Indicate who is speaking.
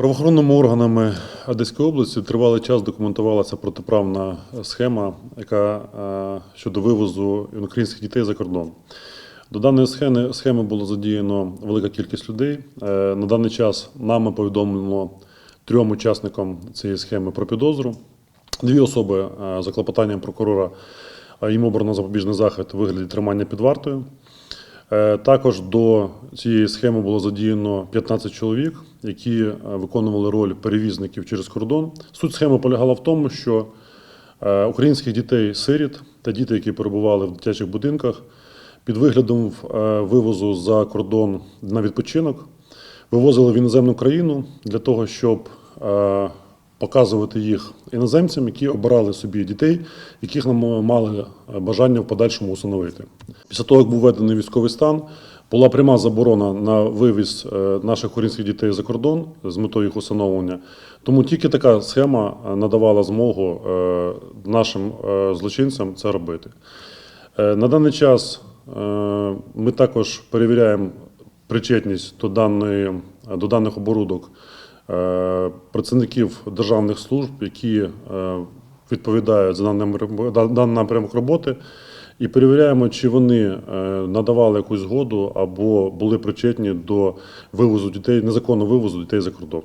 Speaker 1: Правоохоронними органами Одеської області тривалий час документувалася протиправна схема, яка е, щодо вивозу українських дітей за кордон. До даної схеми, схеми було задіяно велика кількість людей. Е, На даний час нами повідомлено трьом учасникам цієї схеми про підозру. Дві особи е, за клопотанням прокурора їм обрано запобіжний захід у вигляді тримання під вартою. Е, Також до цієї схеми було задіяно 15 чоловік, які е, виконували роль перевізників через кордон. Суть схеми полягала в тому, що е, українських дітей сиріт та діти, які перебували в дитячих будинках, під виглядом вивозу за кордон на відпочинок вивозили в іноземну країну для того, щоб показувати їх іноземцям, які обирали собі дітей, яких нам мали бажання в подальшому усиновити. Після того, як був введений військовий стан, була пряма заборона на вивіз е, наших українських дітей за кордон з метою їх усиновлення. Тому тільки така схема е, надавала змогу е, нашим злочинцям це робити. На даний час ми також перевіряємо причетність до, даної, до даних оборудок е, працівників державних служб, які е, відповідають за даний напрям- напрямок роботи, і перевіряємо, чи вони е, надавали якусь згоду або були причетні до вивозу дітей, незаконного вивозу дітей за кордон.